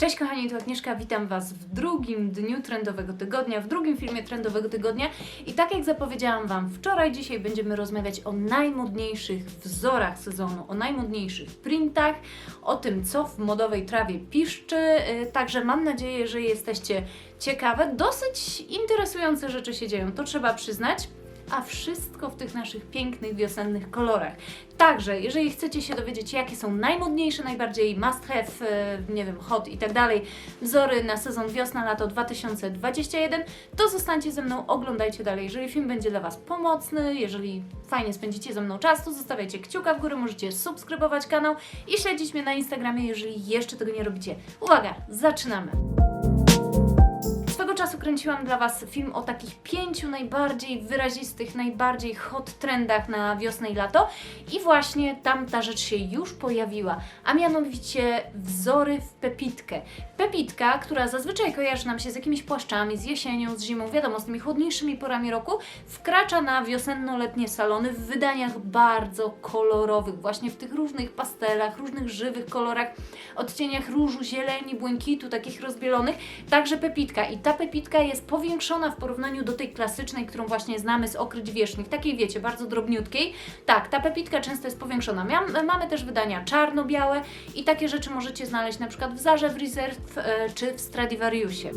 Cześć kochani, to Agnieszka, witam Was w drugim dniu trendowego tygodnia, w drugim filmie trendowego tygodnia. I tak jak zapowiedziałam Wam wczoraj, dzisiaj będziemy rozmawiać o najmodniejszych wzorach sezonu, o najmodniejszych printach, o tym co w modowej trawie piszczy, yy, także mam nadzieję, że jesteście ciekawe. Dosyć interesujące rzeczy się dzieją, to trzeba przyznać a wszystko w tych naszych pięknych wiosennych kolorach. Także, jeżeli chcecie się dowiedzieć, jakie są najmodniejsze, najbardziej must have, e, nie wiem, hot i tak dalej, wzory na sezon wiosna-lato 2021, to zostańcie ze mną, oglądajcie dalej. Jeżeli film będzie dla Was pomocny, jeżeli fajnie spędzicie ze mną czas, to zostawiajcie kciuka w górę, możecie subskrybować kanał i śledzić mnie na Instagramie, jeżeli jeszcze tego nie robicie. Uwaga, zaczynamy! Swego czasu kręciłam dla Was film o takich pięciu najbardziej wyrazistych, najbardziej hot trendach na wiosnę i lato i właśnie tam ta rzecz się już pojawiła, a mianowicie wzory w pepitkę. Pepitka, która zazwyczaj kojarzy nam się z jakimiś płaszczami, z jesienią, z zimą, wiadomo, z tymi chłodniejszymi porami roku, wkracza na wiosenno-letnie salony w wydaniach bardzo kolorowych, właśnie w tych różnych pastelach, różnych żywych kolorach, odcieniach różu, zieleni, błękitu, takich rozbielonych. Także pepitka i ta pepitka jest powiększona w porównaniu do tej klasycznej, którą właśnie znamy z okryć wierzchnych, takiej wiecie, bardzo drobniutkiej. Tak, ta pepitka często jest powiększona. Miam, mamy też wydania czarno-białe i takie rzeczy możecie znaleźć na przykład w Zarze, w Reserve czy w Stradivariusie.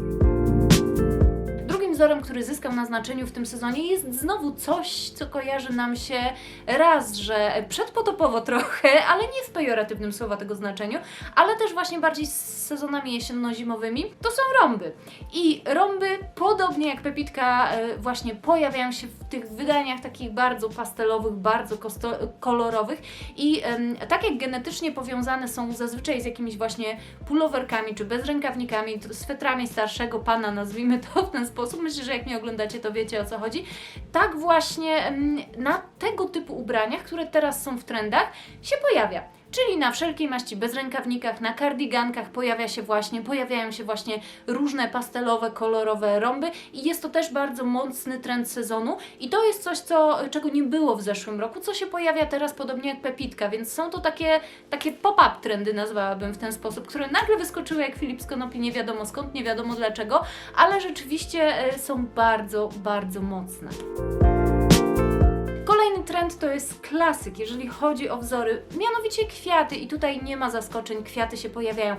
Drugim wzorem, który zyskał na znaczeniu w tym sezonie jest znowu coś, co kojarzy nam się raz, że przedpotopowo trochę, ale nie w pejoratywnym słowa tego znaczeniu, ale też właśnie bardziej z sezonami jesienno-zimowymi, to są rąby. I rąby, podobnie jak pepitka, e, właśnie pojawiają się w tych wydaniach takich bardzo pastelowych, bardzo kolorowych i tak jak genetycznie powiązane są zazwyczaj z jakimiś właśnie pulowerkami czy bezrękawnikami, swetrami starszego pana, nazwijmy to w ten sposób. Myślę, że jak mnie oglądacie, to wiecie o co chodzi. Tak właśnie em, na tego typu ubraniach, które teraz są w trendach, się pojawia. Czyli na wszelkiej maści bezrękawnikach, na kardigankach pojawia się właśnie, pojawiają się właśnie różne pastelowe, kolorowe rąby i jest to też bardzo mocny trend sezonu i to jest coś, co, czego nie było w zeszłym roku, co się pojawia teraz podobnie jak pepitka, więc są to takie, takie pop-up trendy, nazwałabym w ten sposób, które nagle wyskoczyły jak Filip z Konopi, nie wiadomo skąd, nie wiadomo dlaczego, ale rzeczywiście e, są bardzo, bardzo mocne. Trend to jest klasyk, jeżeli chodzi o wzory, mianowicie kwiaty i tutaj nie ma zaskoczeń, kwiaty się pojawiają,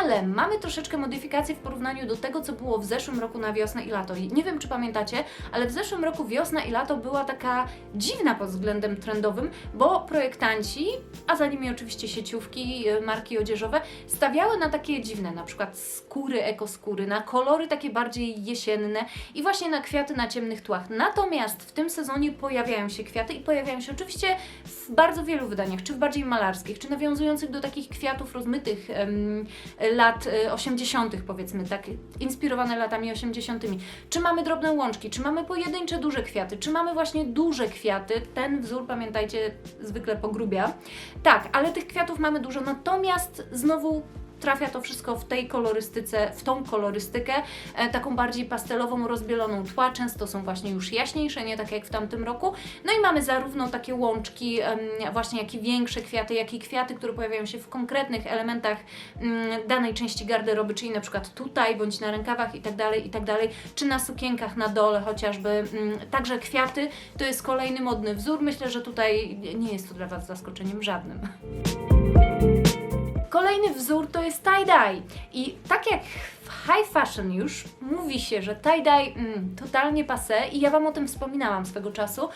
ale mamy troszeczkę modyfikacji w porównaniu do tego, co było w zeszłym roku na wiosnę i lato. Nie wiem, czy pamiętacie, ale w zeszłym roku wiosna i lato była taka dziwna pod względem trendowym, bo projektanci, a za nimi oczywiście sieciówki, y, marki odzieżowe, stawiały na takie dziwne, na przykład skóry, ekoskóry, na kolory takie bardziej jesienne i właśnie na kwiaty na ciemnych tłach. Natomiast w tym sezonie pojawiają się kwiaty i pojawiają się oczywiście w bardzo wielu wydaniach, czy w bardziej malarskich, czy nawiązujących do takich kwiatów rozmytych em, lat e, 80., powiedzmy, tak, inspirowane latami 80., czy mamy drobne łączki, czy mamy pojedyncze duże kwiaty, czy mamy właśnie duże kwiaty. Ten wzór, pamiętajcie, zwykle pogrubia. Tak, ale tych kwiatów mamy dużo, natomiast znowu trafia to wszystko w tej kolorystyce, w tą kolorystykę, e, taką bardziej pastelową, rozbieloną tła. Często są właśnie już jaśniejsze, nie tak jak w tamtym roku. No i mamy zarówno takie łączki, właśnie jak i większe kwiaty, jak i kwiaty, które pojawiają się w konkretnych elementach mm, danej części garderoby, czyli na przykład tutaj, bądź na rękawach i tak dalej, i tak dalej, czy na sukienkach na dole chociażby. Mm, Także kwiaty to jest kolejny modny wzór. Myślę, że tutaj nie jest to dla Was zaskoczeniem żadnym. Kolejny wzór to jest tie-dye. I tak jak w high fashion już mówi się, że tie-dye mm, totalnie passé i ja Wam o tym wspominałam swego czasu,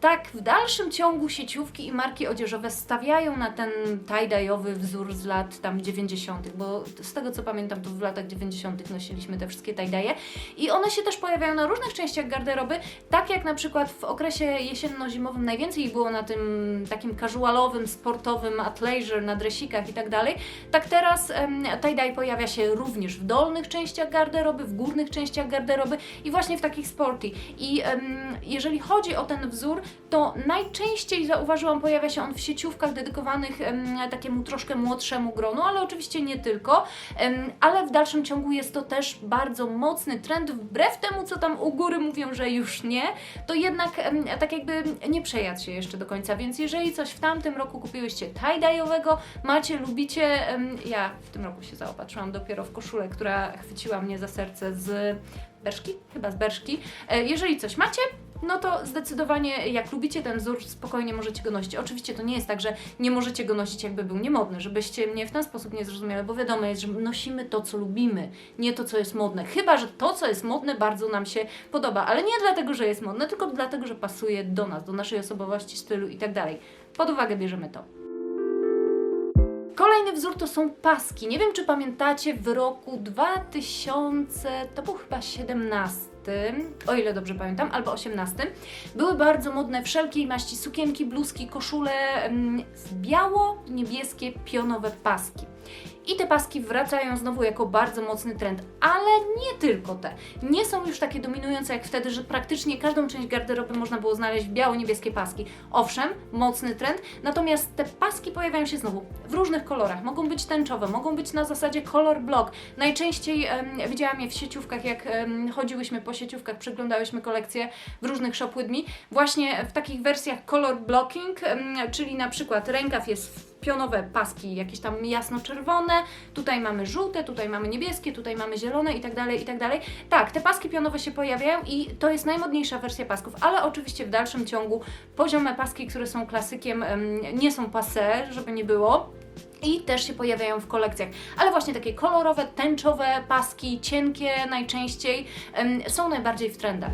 tak w dalszym ciągu sieciówki i marki odzieżowe stawiają na ten tie-dye'owy wzór z lat tam 90., bo z tego co pamiętam, to w latach 90. nosiliśmy te wszystkie tie-dye i one się też pojawiają na różnych częściach garderoby, tak jak na przykład w okresie jesienno-zimowym najwięcej było na tym takim casualowym, sportowym athleisure, na dresikach i tak dalej, tak teraz tie-dye pojawia się również w dolnych częściach garderoby, w górnych częściach garderoby i właśnie w takich sporty. I em, jeżeli chodzi o ten wzór, to najczęściej zauważyłam, pojawia się on w sieciówkach dedykowanych em, takiemu troszkę młodszemu gronu, ale oczywiście nie tylko. Ale w dalszym ciągu jest to też bardzo mocny trend, wbrew temu, co tam u góry mówią, że już nie, to jednak tak jakby nie przejadł się jeszcze do końca, więc jeżeli coś w tamtym roku kupiłyście tie-dye'owego, macie, lubicie, ja w tym roku się zaopatrzyłam dopiero w koszulę, która chwyciła mnie za serce z Berszki? Chyba z Berszki. E, Jeżeli coś macie, no to zdecydowanie jak lubicie ten wzór, spokojnie możecie go nosić. Oczywiście to nie jest tak, że nie możecie go nosić jakby był niemodny, żebyście mnie w ten sposób nie zrozumiały, bo wiadomo jest, że nosimy to, co lubimy, nie to, co jest modne. Chyba, że to, co jest modne, bardzo nam się podoba, ale nie dlatego, że jest modne, tylko dlatego, że pasuje do nas, do naszej osobowości, stylu i tak dalej. Pod uwagę bierzemy to. Kolejny wzór to są paski. Nie wiem, czy pamiętacie, w roku 2000, to był chyba 17, o ile dobrze pamiętam, albo 18, były bardzo modne wszelkiej maści sukienki, bluzki, koszule, mm, biało-niebieskie pionowe paski. I te paski wracają znowu jako bardzo mocny trend, ale nie tylko te. Nie są już takie dominujące jak wtedy, że praktycznie każdą część garderoby można było znaleźć biało-niebieskie paski. Owszem, mocny trend, natomiast te paski pojawiają się znowu w różnych kolorach. Mogą być tęczowe, mogą być na zasadzie color block. Najczęściej em, widziałam je w sieciówkach, jak em, chodziłyśmy po sieciówkach, przeglądałyśmy kolekcje w różnych shop with me. Właśnie w takich wersjach color blocking, em, czyli na przykład rękaw jest pionowe paski, jakieś tam jasno-czerwone, tutaj mamy żółte, tutaj mamy niebieskie, tutaj mamy zielone i tak dalej, i tak dalej. Tak, te paski pionowe się pojawiają i to jest najmodniejsza wersja pasków, ale oczywiście w dalszym ciągu poziome paski, które są klasykiem, em, nie są passé, żeby nie było. I też się pojawiają w kolekcjach. Ale właśnie takie kolorowe, tęczowe paski, cienkie najczęściej, są najbardziej w trendach.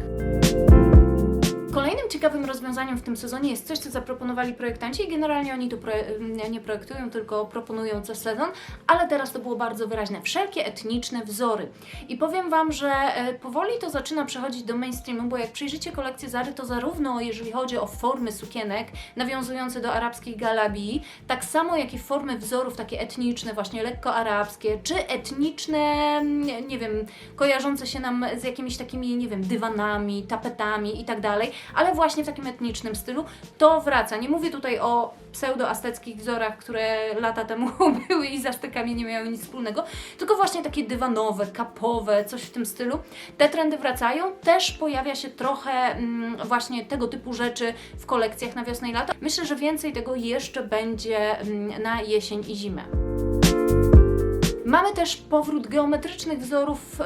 Kolejnym ciekawym rozwiązaniem w tym sezonie jest coś, co zaproponowali projektanci i generalnie oni to proje- nie projektują, tylko proponują co sezon, ale teraz to było bardzo wyraźne. Wszelkie etniczne wzory. I powiem Wam, że e, powoli to zaczyna przechodzić do mainstreamu, bo jak przyjrzycie kolekcję Zary, to zarówno jeżeli chodzi o formy sukienek nawiązujące do arabskich galabii, tak samo jak i formy wzorów takie etniczne, właśnie lekko arabskie, czy etniczne, mm, nie wiem, kojarzące się nam z jakimiś takimi, nie wiem, dywanami, tapetami i tak dalej, ale właśnie w takim etnicznym stylu, to wraca. Nie mówię tutaj o pseudo-azteckich wzorach, które lata temu były i z Aztekami nie miały nic wspólnego, tylko właśnie takie dywanowe, kapowe, coś w tym stylu. Te trendy wracają, też pojawia się trochę mm, właśnie tego typu rzeczy w kolekcjach na wiosnę i lato. Myślę, że więcej tego jeszcze będzie mm, na jesień i zimę. Mamy też powrót geometrycznych wzorów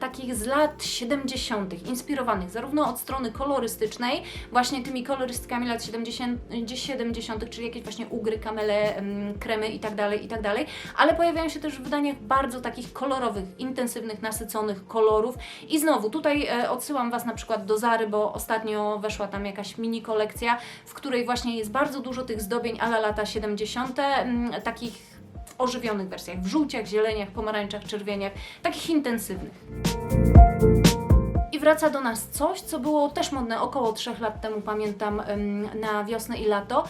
takich z lat 70., inspirowanych zarówno od strony kolorystycznej, właśnie tymi kolorystykami lat 70., 70., czyli jakieś właśnie ugry, kamele, em, kremy itd., itd., ale pojawiają się też w wydaniach bardzo takich kolorowych, intensywnych, nasyconych kolorów. I znowu tutaj e, odsyłam Was na przykład do Zary, bo ostatnio weszła tam jakaś mini kolekcja, w której właśnie jest bardzo dużo tych zdobień ala lata 70., em, takich ożywionych wersjach, w żółciach, zieleniach, pomarańczach, czerwieniach, takich intensywnych. I wraca do nas coś, co było też modne około 3 lat temu, pamiętam, na wiosnę i lato.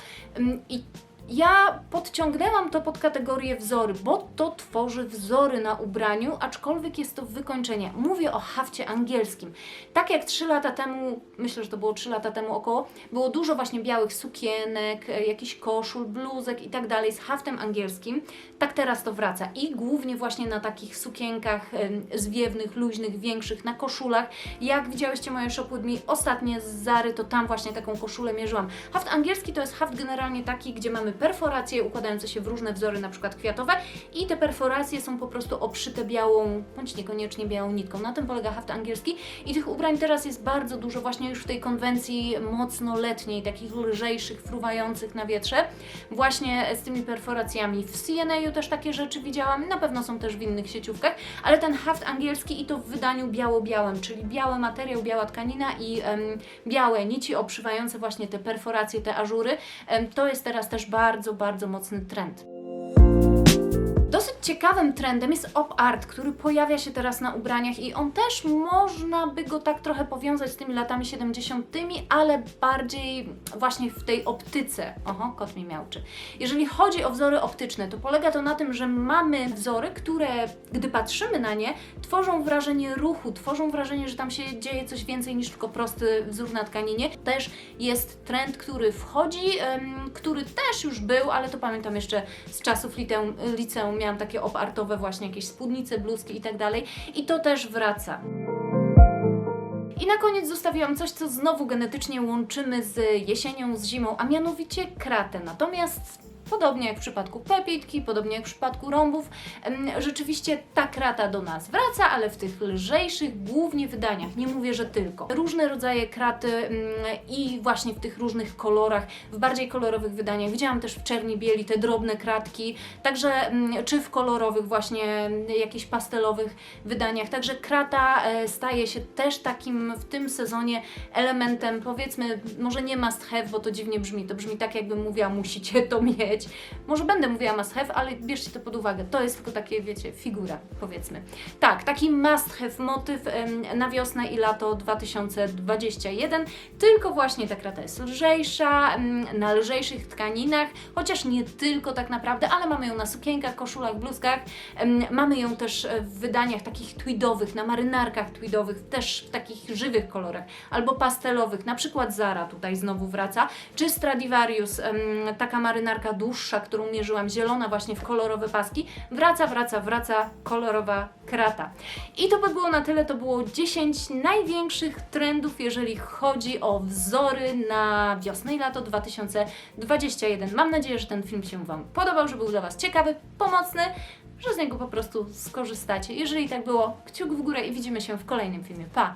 I ja podciągnęłam to pod kategorię wzory, bo to tworzy wzory na ubraniu, aczkolwiek jest to wykończenie. Mówię o hafcie angielskim. Tak jak 3 lata temu, myślę, że to było 3 lata temu około, było dużo właśnie białych sukienek, e, jakichś koszul, bluzek i tak dalej z haftem angielskim, tak teraz to wraca. I głównie właśnie na takich sukienkach zwiewnych, luźnych, większych, na koszulach. Jak widziałyście moje shop with me ostatnie z Zary, to tam właśnie taką koszulę mierzyłam. Haft angielski to jest haft generalnie taki, gdzie mamy perforacje układające się w różne wzory, na przykład kwiatowe i te perforacje są po prostu obszyte białą, bądź niekoniecznie białą nitką. Na tym polega haft angielski i tych ubrań teraz jest bardzo dużo właśnie już w tej konwencji mocno letniej, takich lżejszych, fruwających na wietrze, właśnie z tymi perforacjami. W CNA też takie rzeczy widziałam, na pewno są też w innych sieciówkach, ale ten haft angielski i to w wydaniu biało-białym, czyli biały materiał, biała tkanina i białe nici obszywające właśnie te perforacje, te ażury, to jest teraz też bardzo, bardzo mocny trend. Ciekawym trendem jest op art, który pojawia się teraz na ubraniach i on też można by go tak trochę powiązać z tymi latami 70., ale bardziej właśnie w tej optyce. Oho, kot mi miałczy. Jeżeli chodzi o wzory optyczne, to polega to na tym, że mamy wzory, które gdy patrzymy na nie, tworzą wrażenie ruchu, tworzą wrażenie, że tam się dzieje coś więcej niż tylko prosty wzór na tkaninie. Też jest trend, który wchodzi, który też już był, ale to pamiętam jeszcze z czasów liceum, liceum miałam takie opartowe właśnie jakieś spódnice, bluzki i tak dalej. I to też wraca. I na koniec zostawiłam coś, co znowu genetycznie łączymy z jesienią, z zimą, a mianowicie kratę. Natomiast podobnie jak w przypadku pepitki, podobnie jak w przypadku rąbów, rzeczywiście ta krata do nas wraca, ale w tych lżejszych głównie wydaniach. Nie mówię, że tylko. Różne rodzaje kraty i właśnie w tych różnych kolorach, w bardziej kolorowych wydaniach. Widziałam też w czerni bieli te drobne kratki, także czy w kolorowych właśnie jakichś pastelowych wydaniach. Także krata e, staje się też takim w tym sezonie elementem, powiedzmy, może nie must have, bo to dziwnie brzmi. To brzmi tak, jakbym mówiła, musicie to mieć. Może będę mówiła must have, ale bierzcie to pod uwagę. To jest tylko takie, wiecie, figura, powiedzmy. Tak, taki must have motyw na wiosnę i lato 2021. Tylko właśnie ta krata jest lżejsza, na lżejszych tkaninach, chociaż nie tylko tak naprawdę, ale mamy ją na sukienkach, koszulach, bluzkach. Mamy ją też e, w wydaniach takich tweedowych, na marynarkach tweedowych, też w takich żywych kolorach, albo pastelowych, na przykład Zara tutaj znowu wraca, czy Stradivarius, taka marynarka dłuższa, którą mierzyłam, zielona właśnie w kolorowe paski, wraca, wraca, wraca kolorowa krata. I to by było na tyle, to było 10 największych trendów, jeżeli chodzi o wzory na wiosnę i lato 2021. Mam nadzieję, że ten film się Wam podobał, że był dla Was ciekawy, pomocny, że z niego po prostu skorzystacie. Jeżeli tak było, kciuk w górę i widzimy się w kolejnym filmie. Pa!